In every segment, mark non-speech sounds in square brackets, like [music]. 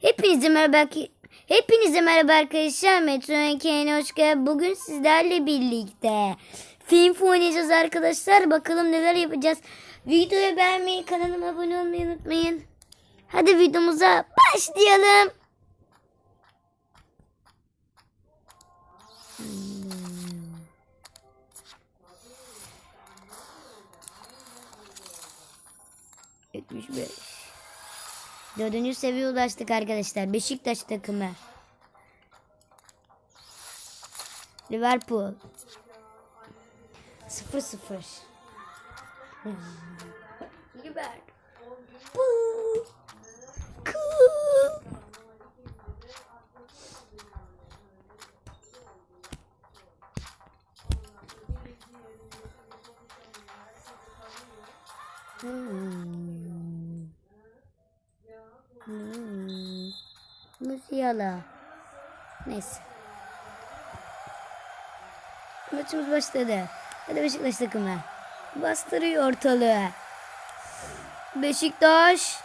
Hepinize merhaba. Hepinize merhaba arkadaşlar. Metro Hikaye'ne hoş geldiniz. Bugün sizlerle birlikte film oynayacağız arkadaşlar. Bakalım neler yapacağız. Videoyu beğenmeyi, kanalıma abone olmayı unutmayın. Hadi videomuza başlayalım. Yetmiş beş. Dördüncü seviye ulaştık arkadaşlar. Beşiktaş takımı. Liverpool. 0-0. Liverpool. Hmm. Hmm. Musiala. Neyse. Maçımız başladı. Hadi Beşiktaş takımı. Bastırıyor ortalığı. Beşiktaş.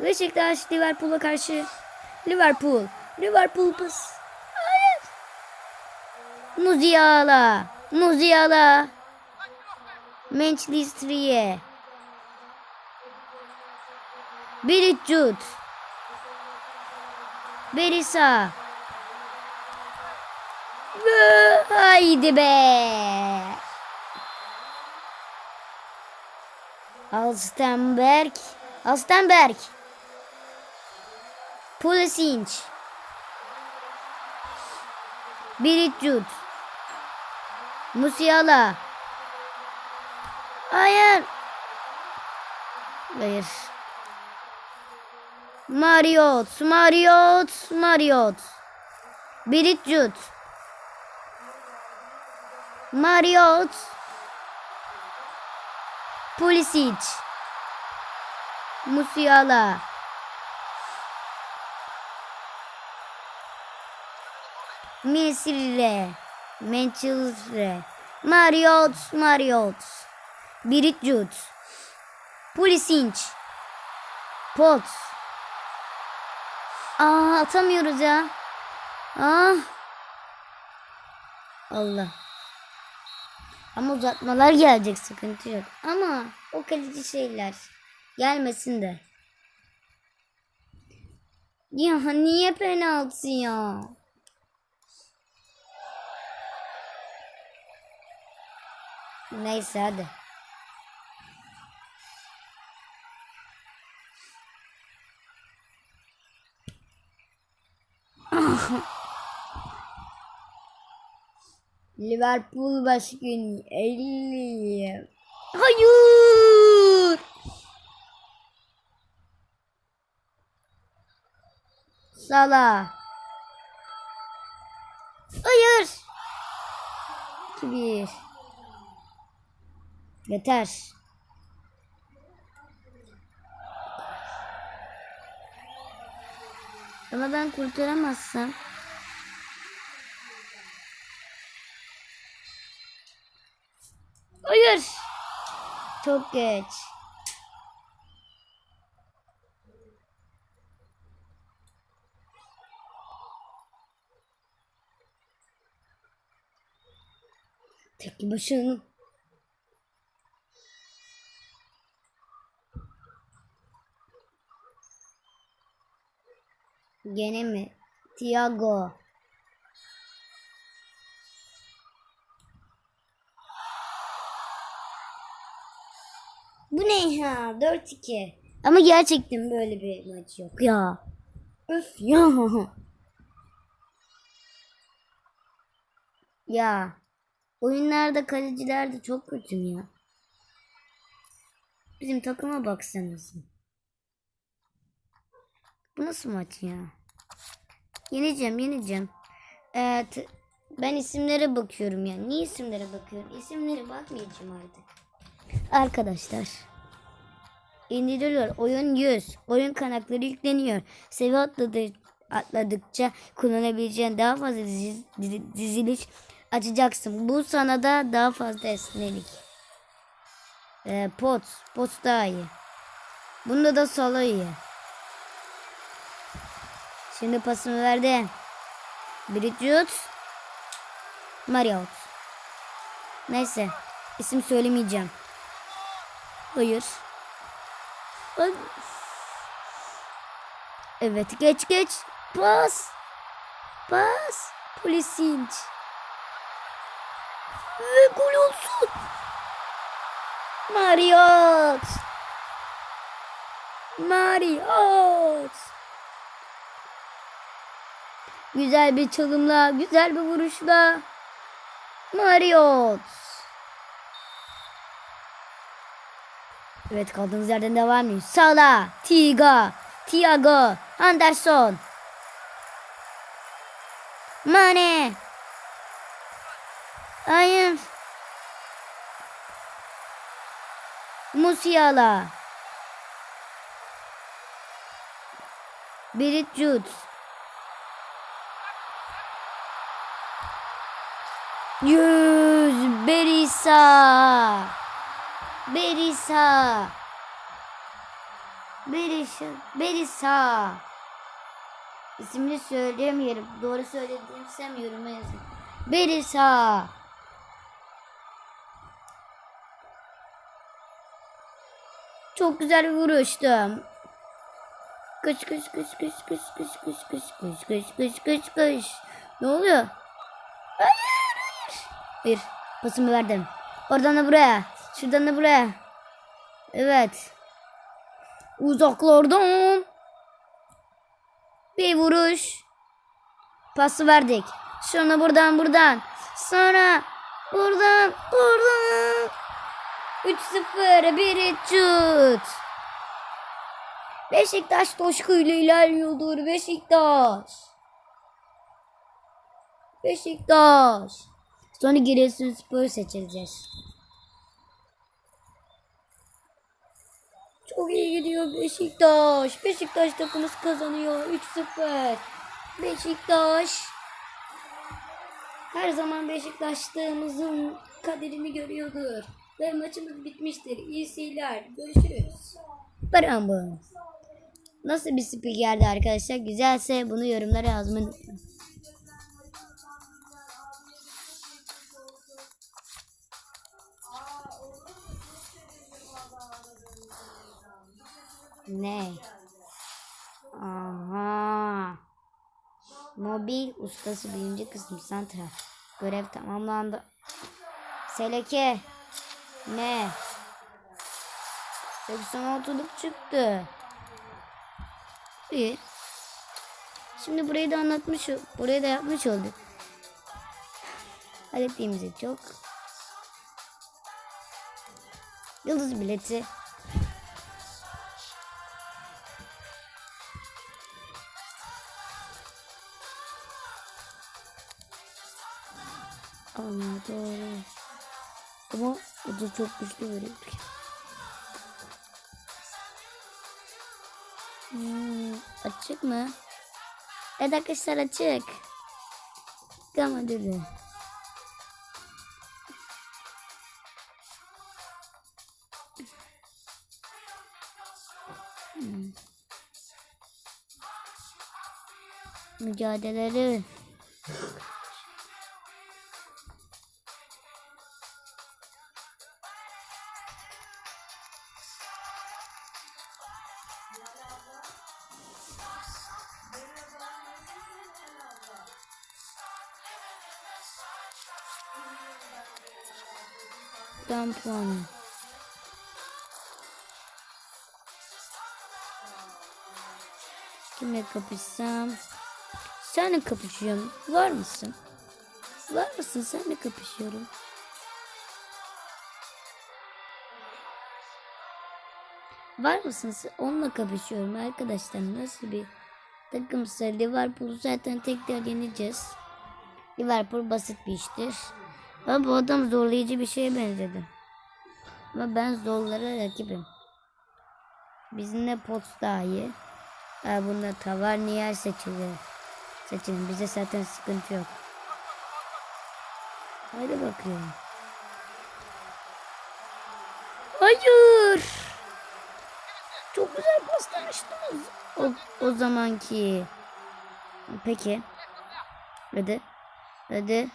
Beşiktaş Liverpool'a karşı. Liverpool. Liverpool pas. Hayır. Musiala. Musiala. Biricut. Berisa. Ve haydi be. Alstenberg. Alstenberg. Pulisic. Biricut. Musiala. Hayır. Hayır. Mariot, Mariot, Mariot. Biricut. Mariot. Pulisic. Musiala. Mesire. Manchester. Mariot, Mariot. Biricut. Pulisic. Pot. Aa atamıyoruz ya. Ah. Allah. Ama uzatmalar gelecek sıkıntı yok. Ama o kaleci şeyler gelmesin de. Ya niye penaltı ya? Neyse hadi. Liverpool başkanı 50. Hayır. Sala. Hayır. 2-1. Yeter. Ama ben kurtaramazsam Hayır. Çok geç. Tek başına. Gene mi? Tiago. Bu ne ya? 4-2. Ama gerçekten böyle bir maç yok ya. Öf ya. Ya. Oyunlarda kaleciler de çok kötü ya. Bizim takıma baksanız. Bu nasıl maç ya? Yeneceğim, yeneceğim. Evet. Ben isimlere bakıyorum ya. Niye isimlere bakıyorum? İsimlere bakmayacağım artık. Arkadaşlar. İndiriliyor. Oyun 100. Oyun kaynakları yükleniyor. Seviye atladı, atladıkça kullanabileceğin daha fazla dizi, dizi- diziliş açacaksın. Bu sana da daha fazla esnelik. Ee, pot. Pot daha iyi. Bunda da solo iyi. Şimdi pasımı verdi. Bridget. Marriott. Neyse. isim söylemeyeceğim. Hayır. Ay. Evet geç geç. Pas. Pas. Pulisic. Ve gol olsun. Marriott. Marriott. Güzel bir çalımla, güzel bir vuruşla. Marriott. Evet kaldığımız yerden devam ediyoruz. Sala, Tiga, Thiago, Anderson. Mane. Hayır. Musiala. Berit Jude. Yüz Berisa. Berisa. Berisa. Berisa. İsmini söyleyemiyorum. Doğru söylediysem yoruma yazın. Berisa. Çok güzel bir vuruştu. Kış kış kış kış kış kış kış kış kış kış kış kış kış. Ne oluyor? Hayır hayır. Bir pasımı verdim. Oradan da buraya. Şuradan da buraya. Evet. Uzaklardan. Bir vuruş. Pası verdik. Sonra buradan buradan. Sonra buradan buradan. 3-0 bir şut. Beşiktaş coşkuyla ilerliyordur Beşiktaş. Beşiktaş. Sonra Giresunspor seçeceğiz. Çok iyi gidiyor Beşiktaş. Beşiktaş takımımız kazanıyor 3-0. Beşiktaş. Her zaman Beşiktaşlığımızın kaderini görüyordur. Ve maçımız bitmiştir. İyi seyirler. Görüşürüz. Bravo. Nasıl bir spikerdi arkadaşlar? Güzelse bunu yorumlara yazmayı unutmayın. Ne? Aha. Mobil ustası birinci kısım santral. Görev tamamlandı. Seleke. Ne? 86'lık çıktı. İyi. Şimdi burayı da anlatmış, burayı da yapmış olduk. Hallettiğimizi çok. Yıldız bileti. Allah doğru. Ama o da çok güçlü veriyordu. Hmm, açık mı? Evet arkadaşlar açık. Gama dedi. Hmm. Puanı. Kimle kapışsam? Senle kapışıyorum. Var mısın? Var mısın? Senle kapışıyorum. Var mısın? Sen- Onunla kapışıyorum arkadaşlar. Nasıl bir takımsa Liverpool'u zaten tekrar yeneceğiz. Liverpool basit bir iştir. Ama bu adam zorlayıcı bir şeye benzedi. Ama ben zorlara rakibim. Bizimle Pots daha iyi. Ha, bunda Tavarnier seçilir. Seçin. Bize zaten sıkıntı yok. Haydi bakıyorum. Hayır. Çok güzel paslamıştınız. O, o zamanki. Peki. Hadi. Hadi.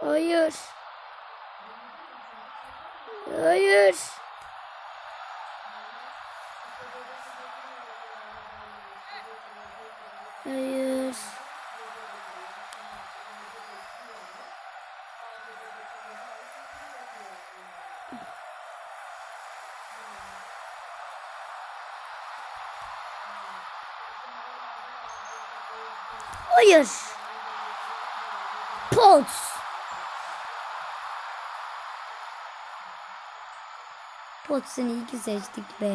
Hayır. Hayır. Hayır. Hayır. Pots. Pots'un iyi ki seçtik be.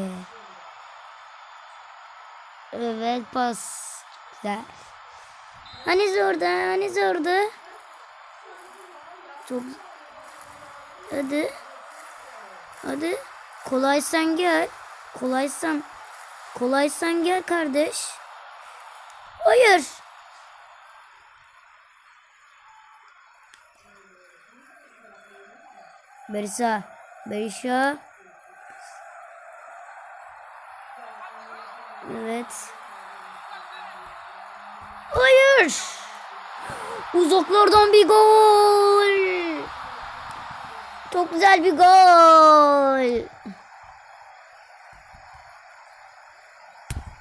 Evet pas. Güzel. Hani zordu hani zordu. Çok. Hadi. Hadi. Kolaysan gel. Kolaysan. Kolaysan gel kardeş. Hayır. Berisa. Berisha. Uzaklardan bir gol. Çok güzel bir gol.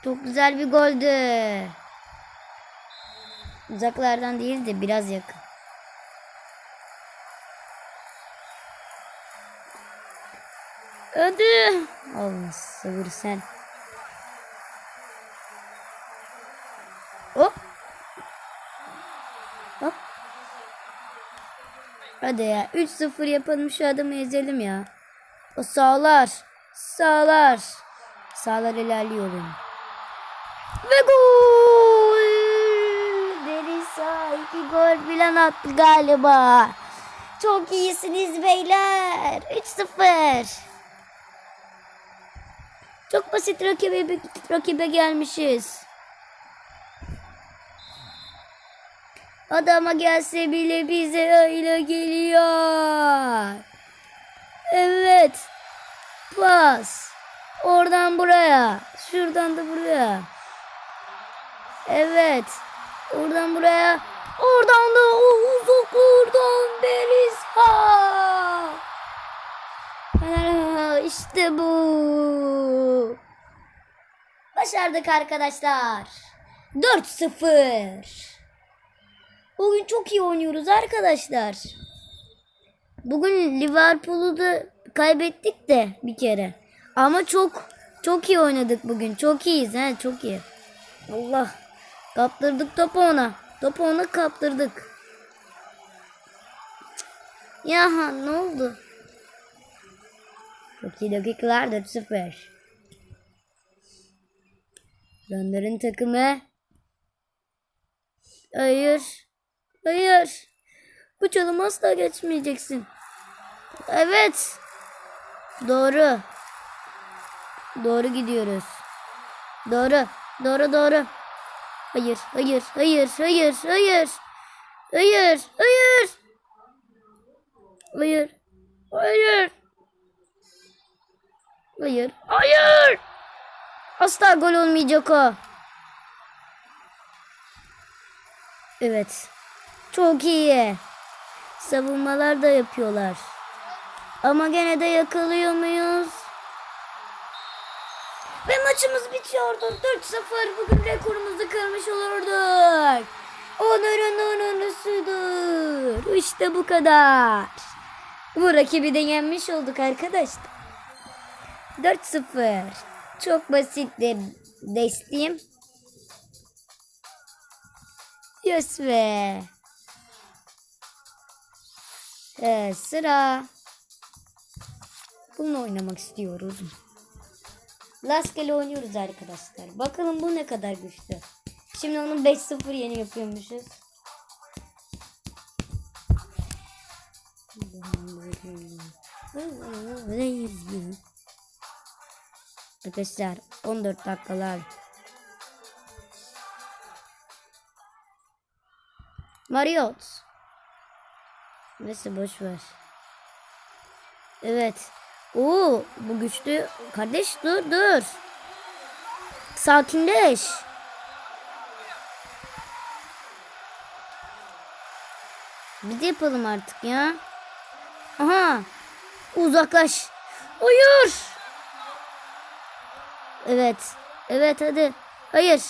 Çok güzel bir goldü. Uzaklardan değil de biraz yakın. Hadi. Allah sabır sen. Hadi ya. 3-0 yapalım şu adamı ezelim ya. O sağlar. Sağlar. Sağlar ilerliyorum. Ve gol. Derisa iki gol bilen attı galiba. Çok iyisiniz beyler. 3-0. Çok basit rakibe, rakibe gelmişiz. Adama gelse bile bize öyle geliyor. Evet. Pas. Oradan buraya. Şuradan da buraya. Evet. Oradan buraya. Oradan da o uzaklardan Berisha. İşte bu. Başardık arkadaşlar. 4-0. Bugün çok iyi oynuyoruz arkadaşlar. Bugün Liverpool'u da kaybettik de bir kere. Ama çok çok iyi oynadık bugün. Çok iyiyiz he çok iyi. Allah. Kaptırdık topu ona. Topu ona kaptırdık. Ya ne oldu? Çok iyi dakikalar 4-0. Ranların takımı. Hayır. Hayır. Bu çalım asla geçmeyeceksin. Evet. Doğru. Doğru gidiyoruz. Doğru. Doğru doğru. Hayır, hayır, hayır, hayır, hayır. Hayır, hayır. Hayır. Hayır. Hayır. Hayır. Asla gol olmayacak o. Evet. Çok iyi. Savunmalar da yapıyorlar. Ama gene de yakalıyor muyuz? Ve maçımız bitiyordu. 4-0 bugün rekorumuzu kırmış olurduk. Onurun onurusudur. İşte bu kadar. Bu rakibi de yenmiş olduk arkadaşlar. 4-0. Çok basit de desteğim. Yes be. Ee, sıra. Bunu oynamak istiyoruz. Rastgele oynuyoruz arkadaşlar. Bakalım bu ne kadar güçlü. Şimdi onu 5-0 yeni yapıyormuşuz. Arkadaşlar 14 dakikalar. Mariot. Neyse boş ver. Evet. Oo bu güçlü. Kardeş dur dur. Sakinleş. Bir de yapalım artık ya. Aha. Uzaklaş. Hayır. Evet. Evet hadi. Hayır.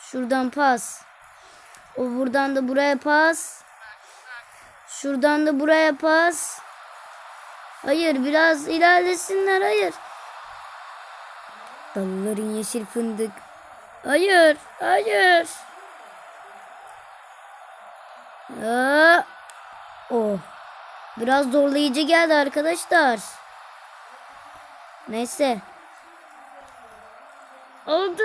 Şuradan pas. O buradan da buraya pas. Şuradan da buraya pas. Hayır biraz ilerlesinler hayır. Dalların yeşil fındık. Hayır, hayır. Aa, oh. Biraz zorlayıcı geldi arkadaşlar. Neyse. Oldu.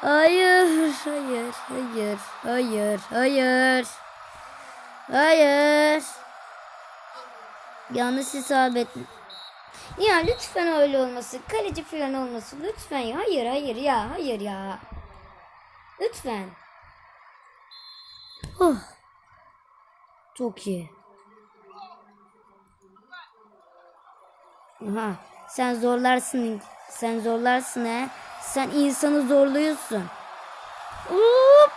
Hayır, hayır, hayır, hayır, hayır. Hayır. Yanlış isabet. Ya lütfen öyle olmasın. Kaleci falan olmasın. Lütfen ya. Hayır, hayır ya. Hayır ya. Lütfen. Oh. Çok iyi. Aha. Sen zorlarsın. Sen zorlarsın he. Sen insanı zorluyorsun. Hop.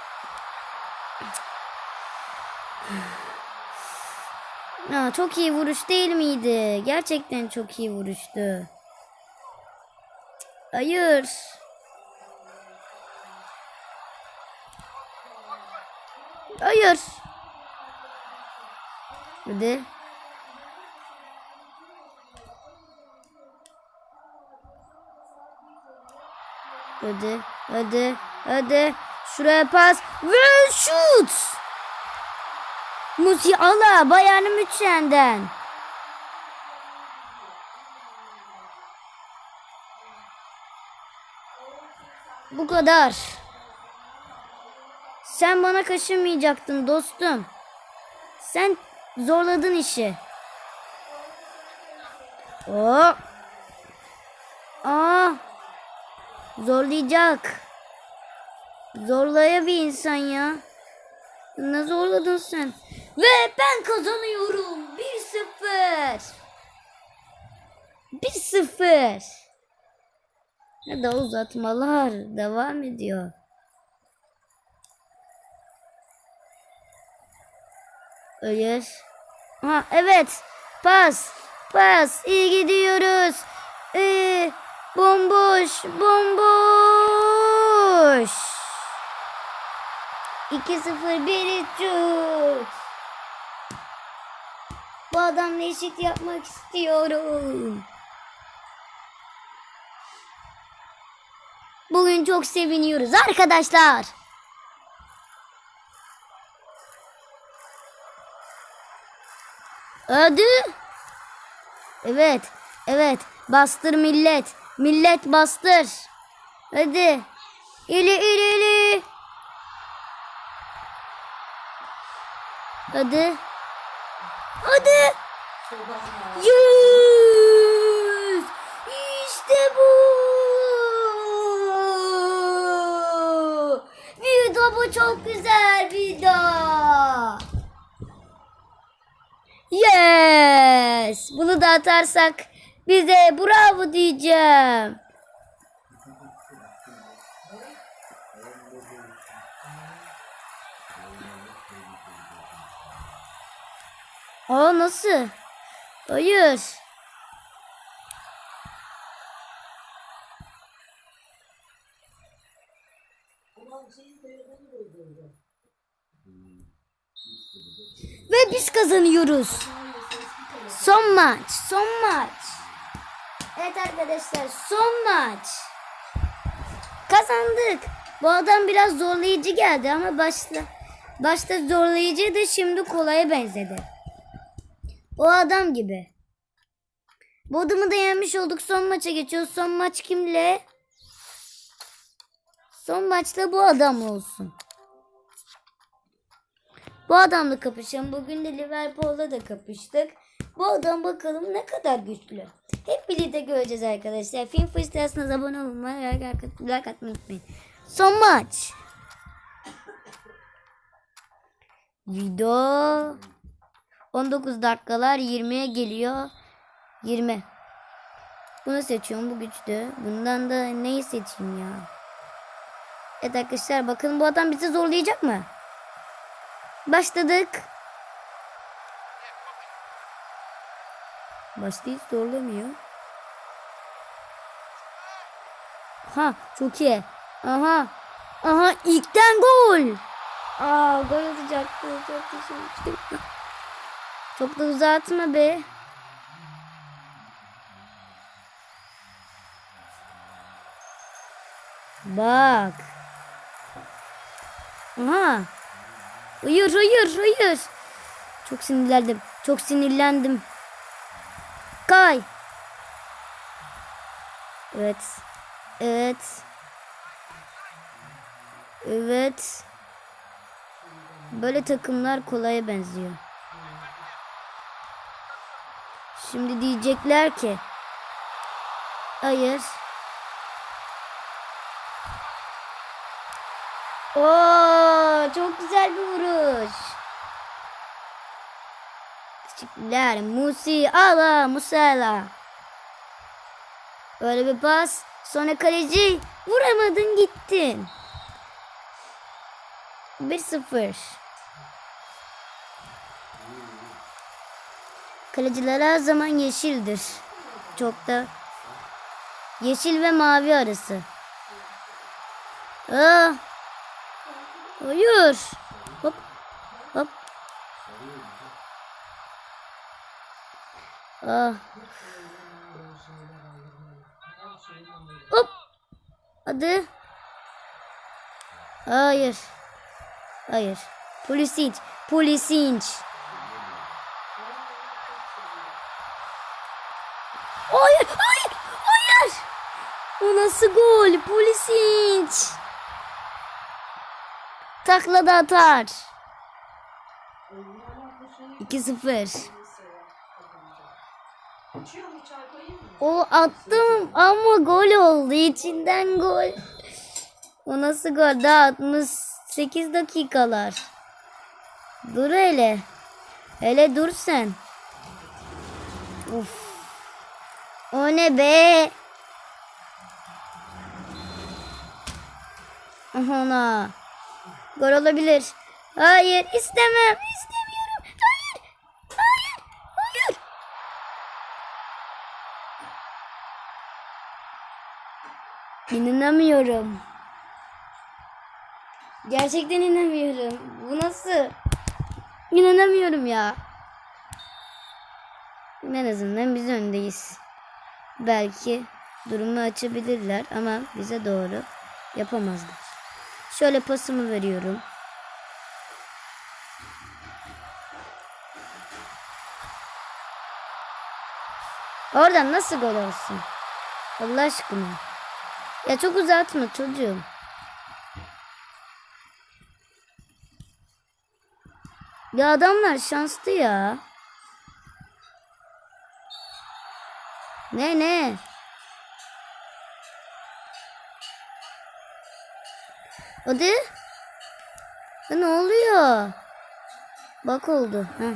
[sighs] Aa, çok iyi vuruş değil miydi? Gerçekten çok iyi vuruştu. Hayır. Hayır. Hadi. Hadi, hadi, hadi. Şuraya pas ve şut. Musiala Bayern Münhen'den. Bu kadar. Sen bana kaşınmayacaktın dostum. Sen zorladın işi. O. Aa. Zorlayacak. Zorlaya bir insan ya. Ne zorladın sen? Ve ben kazanıyorum. 1-0. 1-0. Ya da uzatmalar devam ediyor. Hayır. Ha evet. Pas. Pas. İyi gidiyoruz. Ee, bomboş. Bomboş. 2-0 bir şut. Bu adamla eşit yapmak istiyorum. Bugün çok seviniyoruz arkadaşlar. Hadi. Evet. Evet. Bastır millet. Millet bastır. Hadi. İli ili ili. Hadi. Hadi. Yüz. İşte bu. Video bu çok güzel video. Yes. Bunu da atarsak bize bravo diyeceğim. Aa nasıl? Hayır. Ve biz kazanıyoruz. Son maç, son maç. Evet arkadaşlar, son maç. Kazandık. Bu adam biraz zorlayıcı geldi ama başta başta zorlayıcıydı, şimdi kolaya benzedi. O adam gibi. Bu adamı da yenmiş olduk. Son maça geçiyoruz. Son maç kimle? Son maçta bu adam olsun. Bu adamla kapışalım. Bugün de Liverpool'la da kapıştık. Bu adam bakalım ne kadar güçlü. Hep birlikte göreceğiz arkadaşlar. Film Fırsatısına abone olmayı, like at- like atmayı unutmayın. Son maç. Video 19 dakikalar 20'ye geliyor. 20. Bunu seçiyorum bu güçlü. Bundan da neyi seçeyim ya? Evet arkadaşlar bakın bu adam bizi zorlayacak mı? Başladık. Başta hiç zorlamıyor. Ha çok iyi. Aha. Aha ilkten gol. Aa gol atacaktı. Çok düşünmüştüm. Çok da uzatma be. Bak. Aha. Hayır hayır hayır. Çok sinirlendim. Çok sinirlendim. Kay. Evet. Evet. Evet. Böyle takımlar kolaya benziyor. Şimdi diyecekler ki Hayır. Oo, çok güzel bir vuruş. Teşekkürler. Musi ala Musala. Böyle bir pas. Sonra kaleci vuramadın gittin. 1-0. Kaleciler her zaman yeşildir. Çok da yeşil ve mavi arası. Aa, hayır. Hop. Hop. Ah. Hop. Hadi. Hayır. Hayır. Pulisic. Pulisic. Hayır. Hayır. Hayır. O nasıl gol? Pulisic. Takla da atar. 2-0. O attım ama gol oldu. İçinden gol. O nasıl gol? Daha 68 dakikalar. Dur hele. Hele dur sen. Uf. O ne be? Ona. Gol olabilir. Hayır istemem. istemiyorum. İnanamıyorum. Gerçekten inanamıyorum. Bu nasıl? İnanamıyorum ya. En azından biz öndeyiz. Belki durumu açabilirler ama bize doğru yapamazlar. Şöyle pasımı veriyorum. Oradan nasıl gol olsun? Allah aşkına. Ya çok uzatma çocuğum. Ya adamlar şanslı ya. Ne ne? Hadi. Ya ne oluyor? Bak oldu. Heh.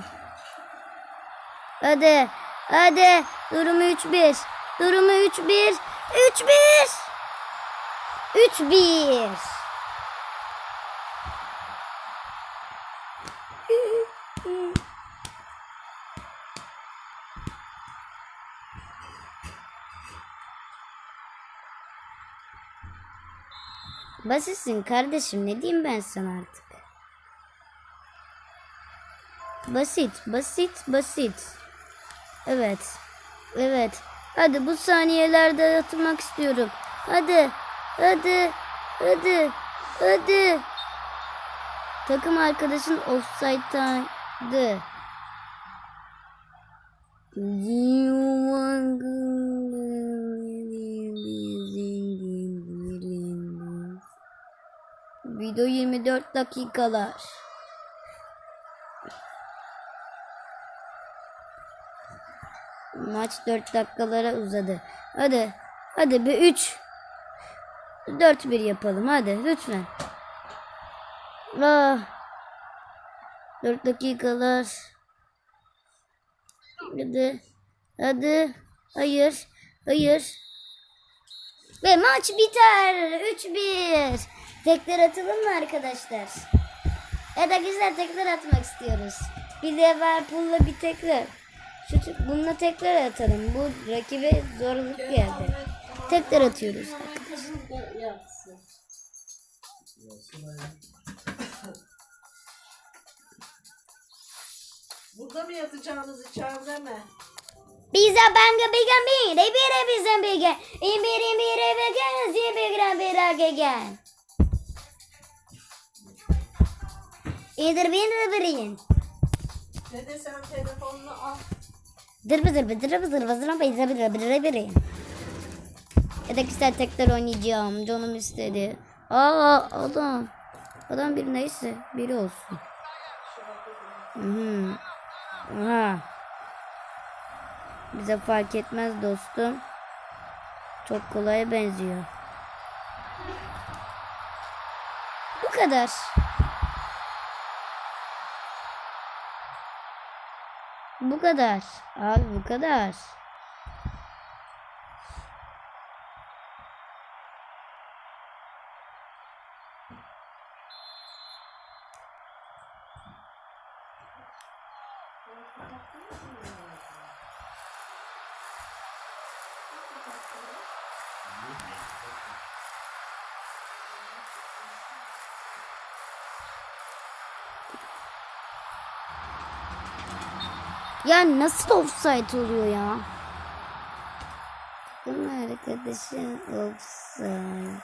Hadi. Hadi. Durumu 3-1. Durumu 3-1. 3-1. 3-1. Basitsin kardeşim ne diyeyim ben sana artık. Basit, basit, basit. Evet. Evet. Hadi bu saniyelerde atmak istiyorum. Hadi. Hadi. Hadi. Hadi. Takım arkadaşın offside'daydı. Video 24 dakikalar. Maç 4 dakikalara uzadı. Hadi. Hadi bir 3 4-1 yapalım hadi lütfen. Ah. 4 dakikalar. Hadi. Hadi. Hayır. Hayır. Ve maç biter. 3-1. Tekrar atalım mı arkadaşlar? Evet arkadaşlar tekrar atmak istiyoruz. Bir Liverpool'la bir tekrar. Şu bununla tekrar atalım. Bu rakibe zorluk geldi. Tekrar atıyoruz. Burada mı yatacağınız içeride mi? Bize banga biga mi, de bire bize biga, imbiri bire biga, zibigra bira gegen. İdir bin de birin. Dede sen telefonunu al. Dır bızır bızır bızır bızır bızır bızır bızır birin. Ya da güzel tekrar oynayacağım. Canım istedi. Aa adam. Adam bir neyse. Biri olsun. Hı. Aha. Bize fark etmez dostum. Çok kolaya benziyor. Bu kadar. Bu kadar. Abi bu kadar. Ya nasıl offside oluyor ya? Takım arkadaşı offside.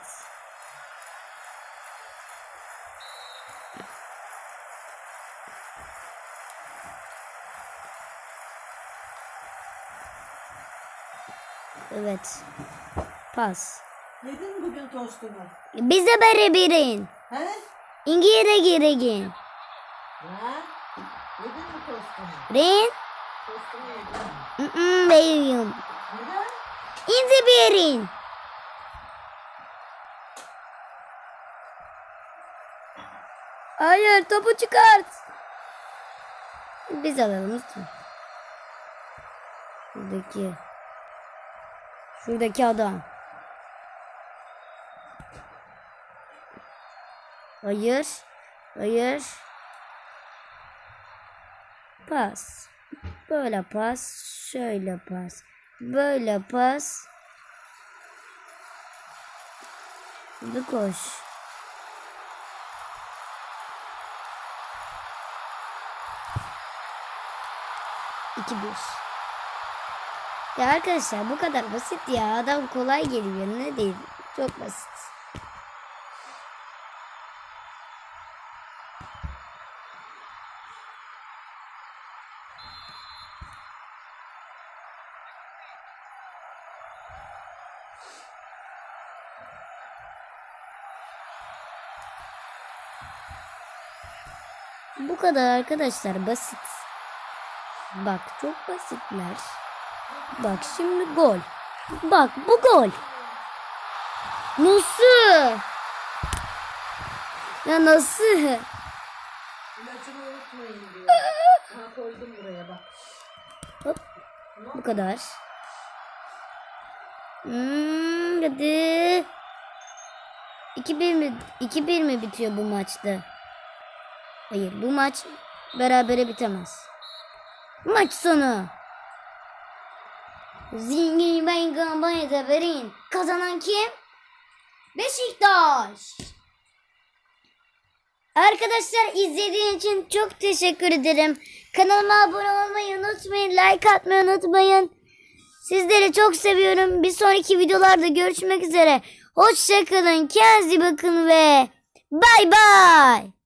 Evet. Pas. Yedin bugün tostunu. Bize bere birin. He? İngire giregin. Ha? Yedin mi tostunu? Rin. Tostunu yedin. Mm beyim. Neden? İnze birin. Hayır topu çıkart. Biz alalım lütfen. Şuradaki. Şuradaki adam. Hayır. Hayır. Pas. Böyle pas. Şöyle pas. Böyle pas. Hadi koş. İki bir. Ya arkadaşlar bu kadar basit ya. Adam kolay geliyor. Ne değil. Çok basit. Kadar arkadaşlar basit. Bak çok basitler. Bak şimdi gol. Bak bu gol. Nasıl? Ya nasıl? İlacımı unutmayın buraya bak. Hop. Bu kadar. Hmm, hadi. 2-1 mi 2-1 mi bitiyor bu maçta? Hayır, bu maç berabere bitemez. Maç sonu. Zengin ben gambayı verin. Kazanan kim? Beşiktaş. Arkadaşlar izlediğiniz için çok teşekkür ederim. Kanalıma abone olmayı unutmayın. Like atmayı unutmayın. Sizleri çok seviyorum. Bir sonraki videolarda görüşmek üzere. Hoşçakalın. Kendinize bakın ve bay bay.